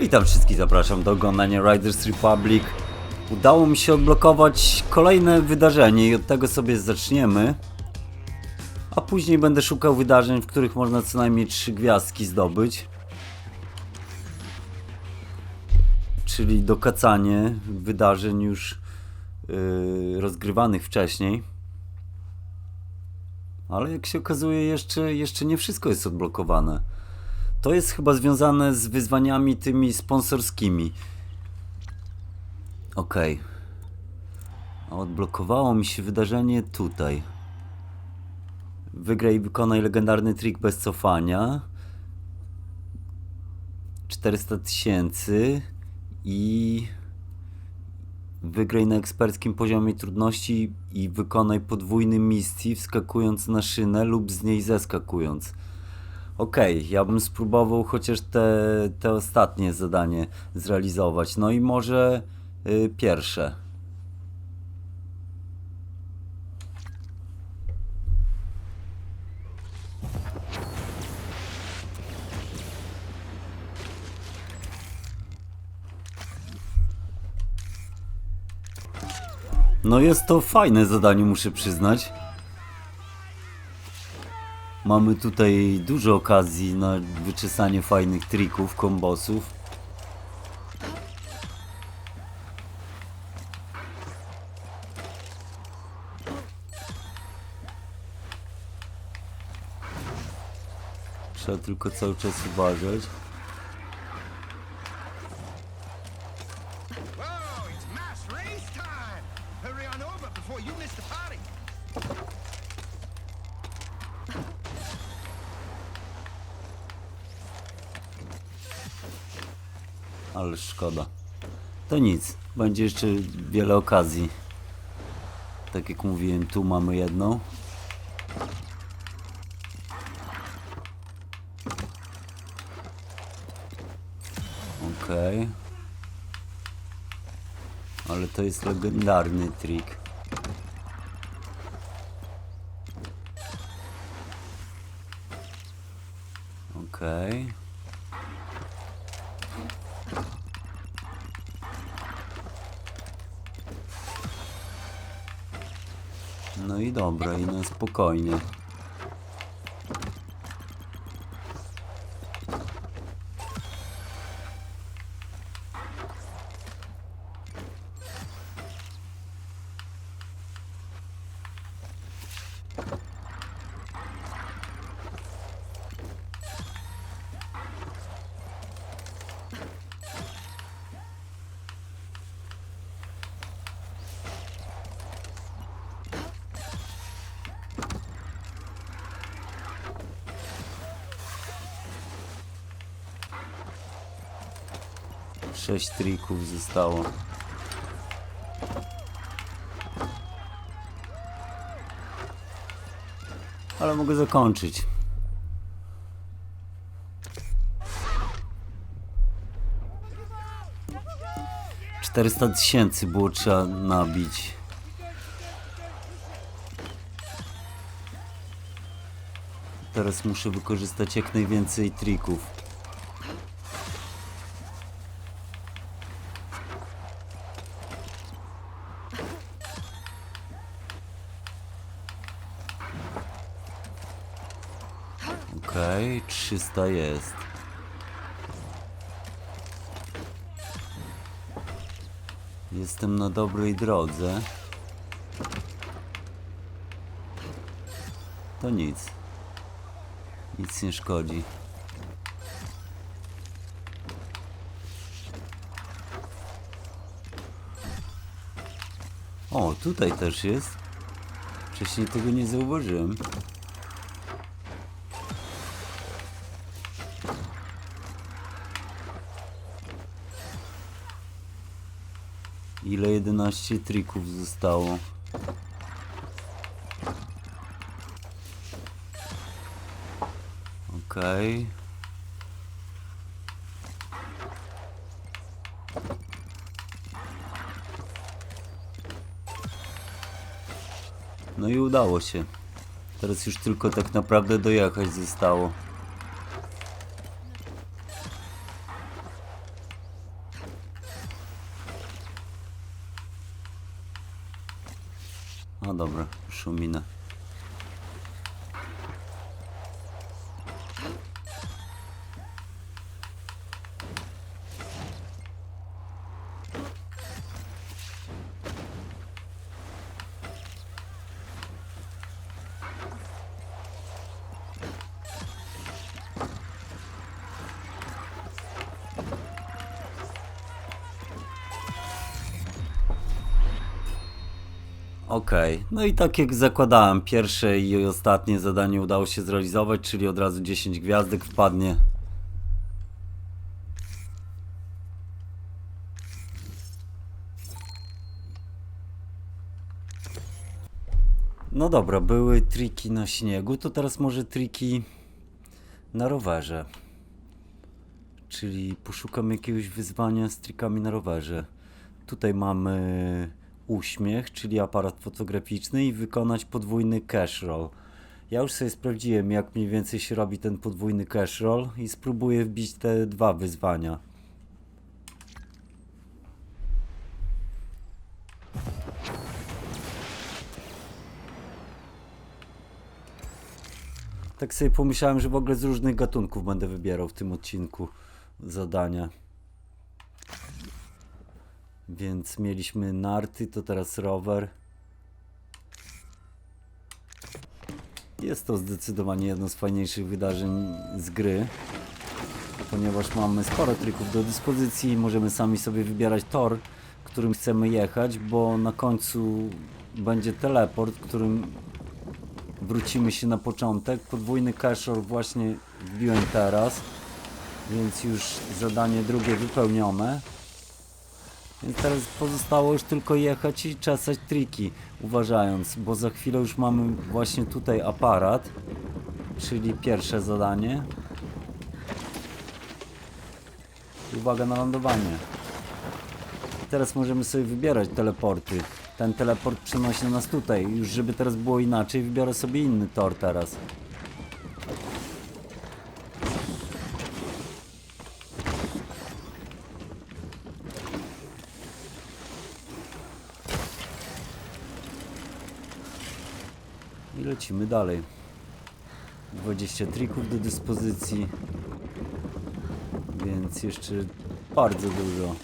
Witam wszystkich, zapraszam do oglądania Riders Republic. Udało mi się odblokować kolejne wydarzenie i od tego sobie zaczniemy. A później będę szukał wydarzeń, w których można co najmniej trzy gwiazdki zdobyć. Czyli dokacanie wydarzeń już yy, rozgrywanych wcześniej. Ale jak się okazuje, jeszcze, jeszcze nie wszystko jest odblokowane. To jest chyba związane z wyzwaniami tymi sponsorskimi. Okej. A Odblokowało mi się wydarzenie tutaj. Wygraj i wykonaj legendarny trik bez cofania. 400 tysięcy i wygraj na eksperckim poziomie trudności i wykonaj podwójny misji wskakując na szynę lub z niej zeskakując. Okej, ja bym spróbował chociaż te, te ostatnie zadanie zrealizować. No i może y, pierwsze. No jest to fajne zadanie, muszę przyznać. Mamy tutaj dużo okazji na wyczesanie fajnych trików, kombosów. Trzeba tylko cały czas uważać. To nic, będzie jeszcze wiele okazji. Tak jak mówiłem, tu mamy jedną. Okej. Ale to jest legendarny trik. Okej. No na spokojnie. Sześć trików zostało. Ale mogę zakończyć. Czterysta tysięcy było trzeba nabić. Teraz muszę wykorzystać jak najwięcej trików. 300 jest. Jestem na dobrej drodze. To nic. Nic nie szkodzi. O, tutaj też jest. Wcześniej tego nie zauważyłem. Ile 11 trików zostało? Okej. No i udało się. Teraz już tylko tak naprawdę dojechać zostało. Dobra, już Okej, no i tak jak zakładałem, pierwsze i ostatnie zadanie udało się zrealizować, czyli od razu 10 gwiazdek wpadnie. No dobra, były triki na śniegu, to teraz może triki na rowerze. Czyli poszukam jakiegoś wyzwania z trikami na rowerze. Tutaj mamy uśmiech, czyli aparat fotograficzny i wykonać podwójny cash roll. Ja już sobie sprawdziłem, jak mniej więcej się robi ten podwójny cash roll i spróbuję wbić te dwa wyzwania. Tak sobie pomyślałem, że w ogóle z różnych gatunków będę wybierał w tym odcinku zadania. Więc mieliśmy narty, to teraz rower. Jest to zdecydowanie jedno z fajniejszych wydarzeń z gry, ponieważ mamy sporo trików do dyspozycji, możemy sami sobie wybierać tor, którym chcemy jechać, bo na końcu będzie teleport, którym wrócimy się na początek. Podwójny cashor właśnie wbiłem teraz, więc już zadanie drugie wypełnione. Więc teraz pozostało już tylko jechać i czesać triki, uważając, bo za chwilę już mamy właśnie tutaj aparat, czyli pierwsze zadanie. Uwaga na lądowanie. Teraz możemy sobie wybierać teleporty. Ten teleport przenosi nas tutaj. Już żeby teraz było inaczej, wybiorę sobie inny tor teraz. Dalej. 20 trików do dyspozycji. Więc jeszcze bardzo dużo.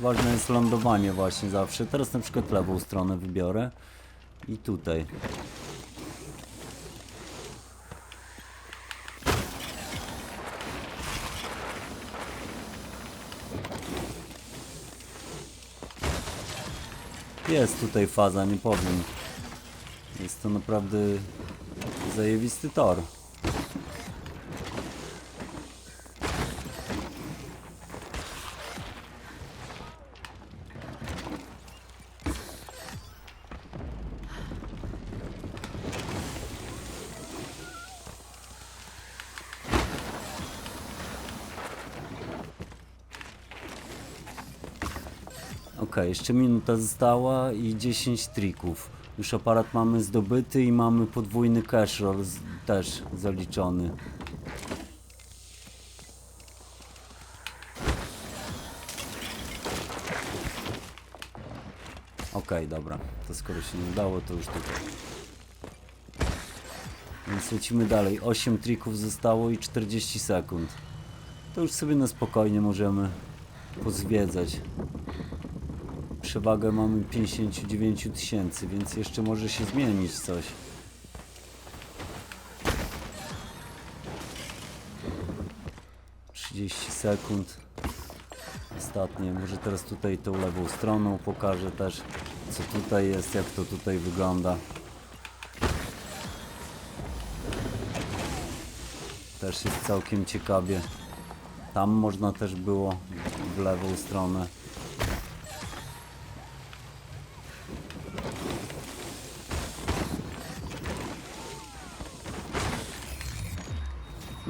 Ważne jest lądowanie właśnie zawsze. Teraz na przykład lewą stronę wybiorę. I tutaj. Jest tutaj faza, nie powiem. Jest to naprawdę zajebisty tor. Ok, jeszcze minuta została i 10 trików. Już aparat mamy zdobyty i mamy podwójny cash roll też zaliczony. Ok, dobra. To skoro się nie udało, to już tutaj. Więc lecimy dalej. 8 trików zostało i 40 sekund. To już sobie na spokojnie możemy pozwiedzać przewagę mamy 59 tysięcy, więc jeszcze może się zmienić coś. Sekund. Ostatnie. Może teraz tutaj tą lewą stroną pokażę też, co tutaj jest, jak to tutaj wygląda. Też jest całkiem ciekawie. Tam można też było w lewą stronę.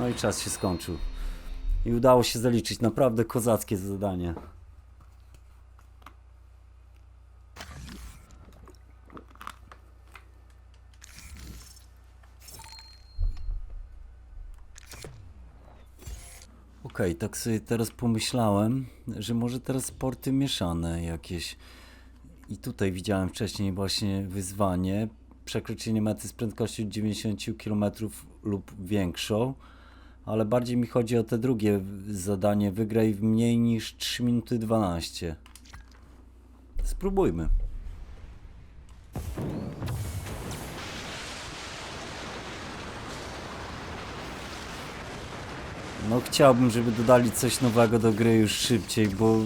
No i czas się skończył. I udało się zaliczyć naprawdę kozackie zadanie. Okej, tak sobie teraz pomyślałem, że może teraz sporty mieszane jakieś I tutaj widziałem wcześniej właśnie wyzwanie. Przekroczenie mety z prędkością 90 km lub większą. Ale bardziej mi chodzi o te drugie zadanie. Wygraj w mniej niż 3 minuty 12. Spróbujmy. No chciałbym, żeby dodali coś nowego do gry już szybciej, bo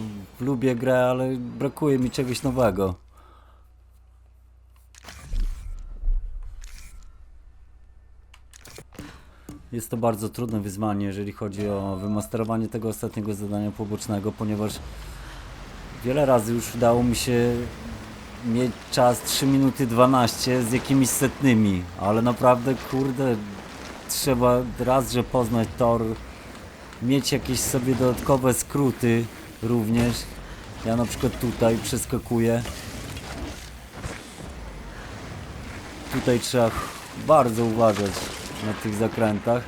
lubię grę, ale brakuje mi czegoś nowego. Jest to bardzo trudne wyzwanie, jeżeli chodzi o wymasterowanie tego ostatniego zadania pobocznego, ponieważ wiele razy już udało mi się mieć czas 3 minuty 12 z jakimiś setnymi, ale naprawdę kurde trzeba raz, że poznać tor, mieć jakieś sobie dodatkowe skróty również. Ja na przykład tutaj przeskakuję. Tutaj trzeba bardzo uważać na tych zakrętach.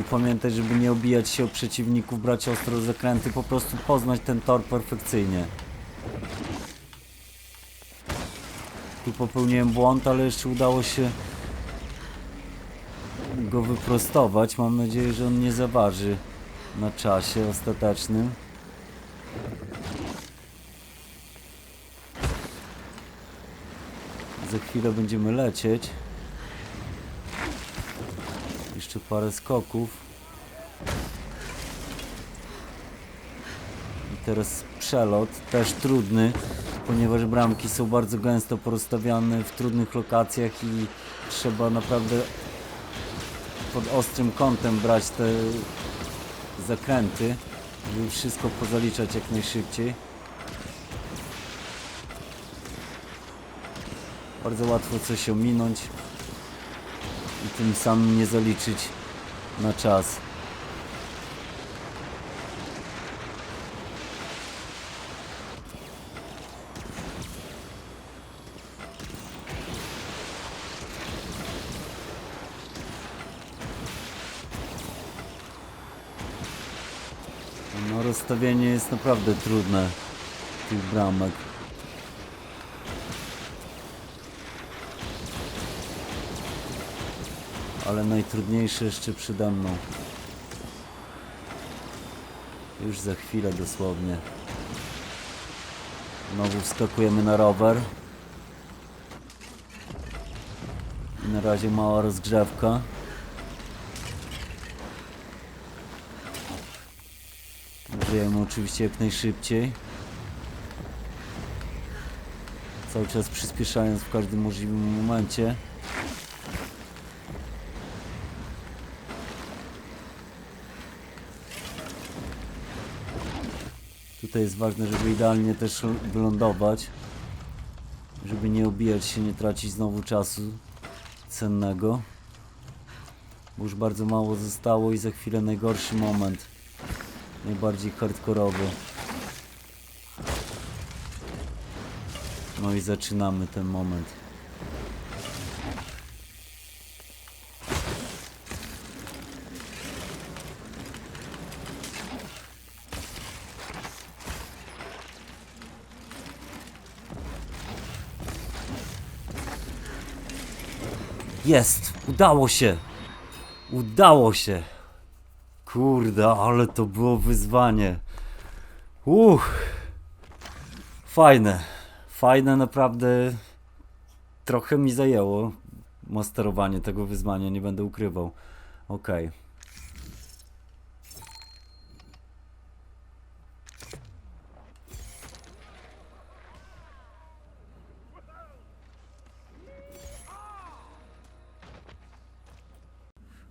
I pamiętać, żeby nie obijać się o przeciwników, brać ostro zakręty, po prostu poznać ten tor perfekcyjnie. Tu popełniłem błąd, ale jeszcze udało się go wyprostować. Mam nadzieję, że on nie zaważy na czasie ostatecznym. Za chwilę będziemy lecieć. Jeszcze parę skoków. I teraz przelot, też trudny, ponieważ bramki są bardzo gęsto porozstawiane w trudnych lokacjach i trzeba naprawdę pod ostrym kątem brać te zakręty, żeby wszystko pozaliczać jak najszybciej. Bardzo łatwo coś ominąć i tym samym nie zaliczyć na czas. No rozstawienie jest naprawdę trudne tych bramek. Ale najtrudniejsze jeszcze przede mną. Już za chwilę dosłownie. Znowu wskakujemy na rower. Na razie mała rozgrzewka. Żyjemy oczywiście jak najszybciej. Cały czas przyspieszając w każdym możliwym momencie. Tutaj jest ważne, żeby idealnie też wylądować. Żeby nie obijać się, nie tracić znowu czasu cennego. Bo już bardzo mało zostało i za chwilę najgorszy moment najbardziej hardkorowy. No i zaczynamy ten moment. Jest! Udało się! Udało się! Kurde, ale to było wyzwanie. Uch. Fajne. Fajne naprawdę. Trochę mi zajęło masterowanie tego wyzwania, nie będę ukrywał. Okej.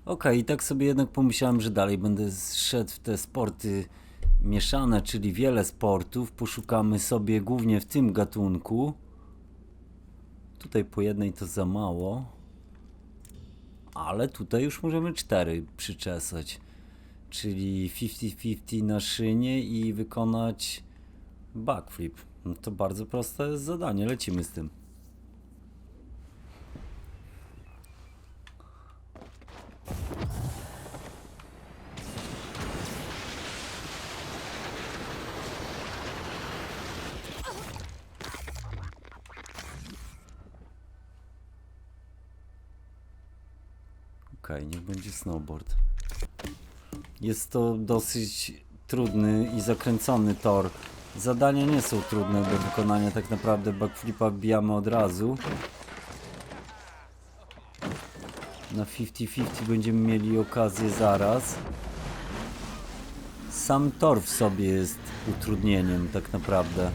Okej, i tak sobie jednak pomyślałem, że dalej będę szedł w te sporty mieszane, czyli wiele sportów. Poszukamy sobie głównie w tym gatunku. Tutaj po jednej to za mało. Ale tutaj już możemy cztery przyczesać. Czyli 50-50 na szynie i wykonać backflip. No to bardzo proste zadanie, lecimy z tym. Okej, niech będzie snowboard. Jest to dosyć trudny i zakręcony tor. Zadania nie są trudne do wykonania, tak naprawdę backflipa wbijamy od razu. Na 50-50 będziemy mieli okazję zaraz. Sam tor w sobie jest utrudnieniem tak naprawdę.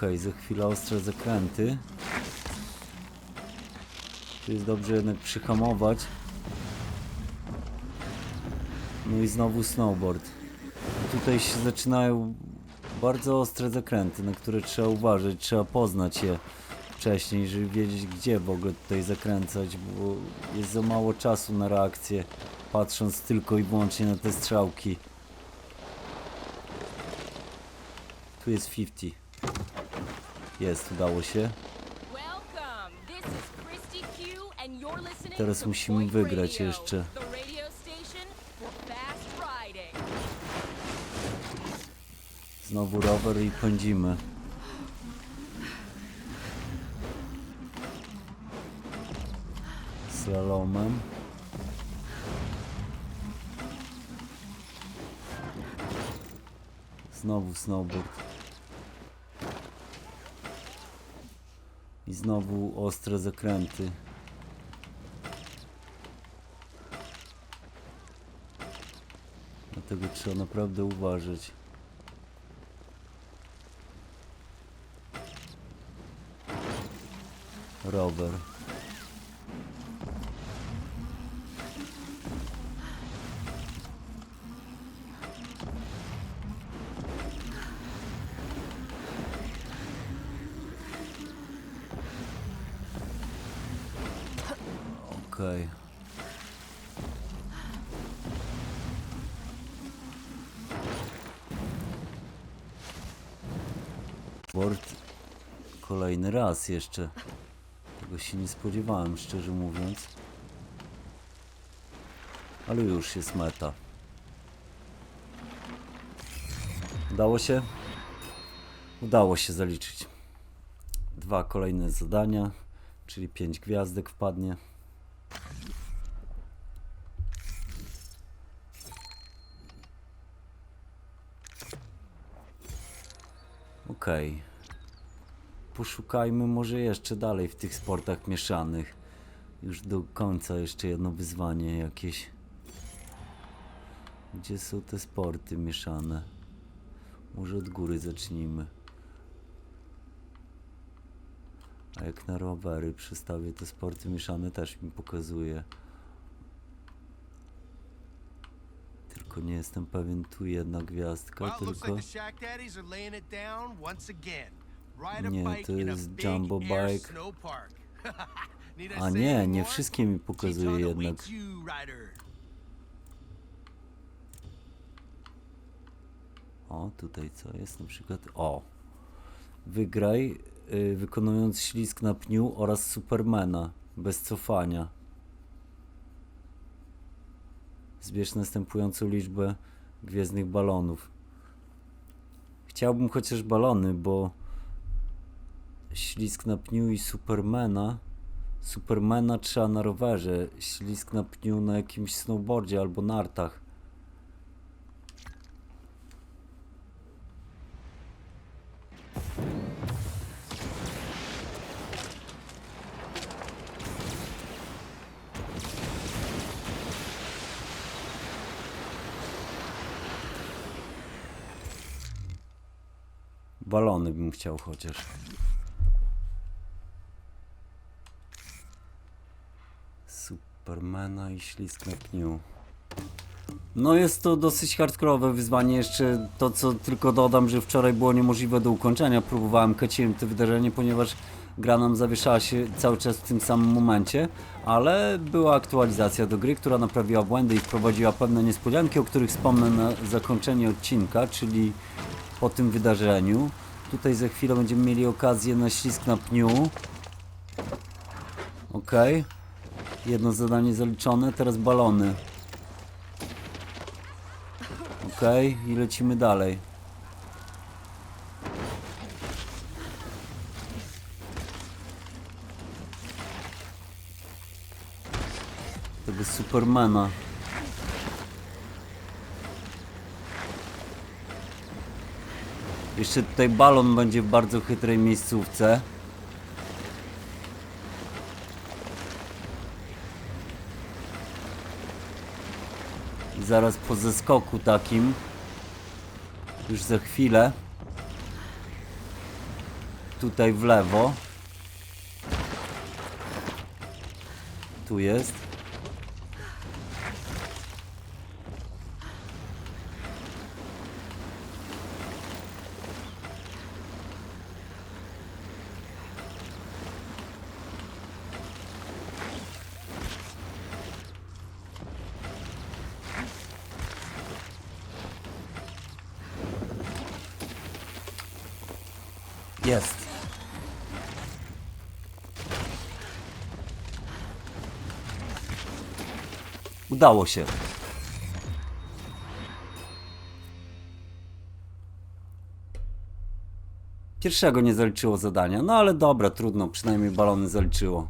Okej, za chwilę ostre zakręty. Tu jest dobrze jednak przyhamować. No i znowu snowboard. Tutaj się zaczynają bardzo ostre zakręty, na które trzeba uważać, trzeba poznać je wcześniej, żeby wiedzieć gdzie w ogóle tutaj zakręcać, bo jest za mało czasu na reakcję, patrząc tylko i wyłącznie na te strzałki. Tu jest 50. Jest, udało się. Teraz musimy wygrać jeszcze. Znowu rower i pędzimy. Slalomem. Znowu snowboard. I znowu ostre zakręty. Dlatego trzeba naprawdę uważać. rower. Kolejny raz jeszcze. Tego się nie spodziewałem, szczerze mówiąc. Ale już jest meta. Udało się? Udało się zaliczyć. Dwa kolejne zadania, czyli pięć gwiazdek wpadnie. Okej. Poszukajmy może jeszcze dalej w tych sportach mieszanych. Już do końca jeszcze jedno wyzwanie jakieś. Gdzie są te sporty mieszane? Może od góry zacznijmy. A jak na rowery przestawię te sporty mieszane też mi pokazuje. Tylko nie jestem pewien, tu jedna gwiazdka, tylko... Nie, to jest Jumbo Bike. A nie, nie wszystkie mi pokazuje jednak. O, tutaj co jest na przykład? O! Wygraj y, wykonując ślizg na pniu oraz Supermana bez cofania. Zbierz następującą liczbę gwiezdnych balonów. Chciałbym chociaż balony, bo ślizg na pniu i Supermana. Supermana trzeba na rowerze, ślizg na pniu na jakimś snowboardzie albo nartach. Balony bym chciał chociaż. Supermana i ślizg na pniu. No jest to dosyć hardkorowe wyzwanie. Jeszcze to, co tylko dodam, że wczoraj było niemożliwe do ukończenia. Próbowałem, keciłem to wydarzenie, ponieważ gra nam zawieszała się cały czas w tym samym momencie, ale była aktualizacja do gry, która naprawiła błędy i wprowadziła pewne niespodzianki, o których wspomnę na zakończenie odcinka, czyli po tym wydarzeniu. Tutaj za chwilę będziemy mieli okazję na ślizg na pniu. Ok. Jedno zadanie zaliczone, teraz balony. Okej, okay, i lecimy dalej. Tego Supermana. Jeszcze tutaj balon będzie w bardzo chytrej miejscówce. Zaraz po zeskoku takim, już za chwilę, tutaj w lewo. Tu jest. Jest. Udało się. Pierwszego nie zaliczyło zadania, no ale dobra, trudno, przynajmniej balony zaliczyło.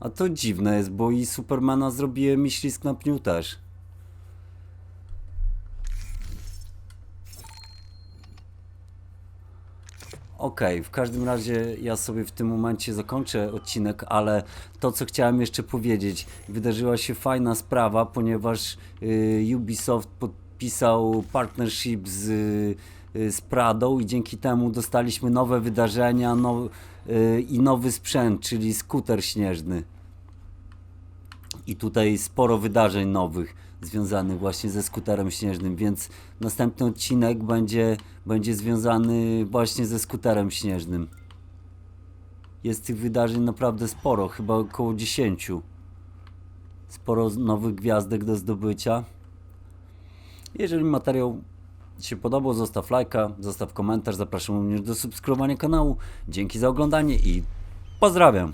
A to dziwne jest, bo i Supermana zrobiłem i ślisk na pniu też. Okej, w każdym razie ja sobie w tym momencie zakończę odcinek, ale to co chciałem jeszcze powiedzieć, wydarzyła się fajna sprawa, ponieważ y, Ubisoft podpisał partnership z, y, z Pradą i dzięki temu dostaliśmy nowe wydarzenia now, y, i nowy sprzęt, czyli skuter śnieżny. I tutaj sporo wydarzeń nowych związanych właśnie ze skuterem śnieżnym, więc następny odcinek będzie, będzie związany właśnie ze skuterem śnieżnym. Jest tych wydarzeń naprawdę sporo, chyba około 10. Sporo nowych gwiazdek do zdobycia. Jeżeli materiał się podobał, zostaw lajka, zostaw komentarz, zapraszam również do subskrybowania kanału. Dzięki za oglądanie i pozdrawiam!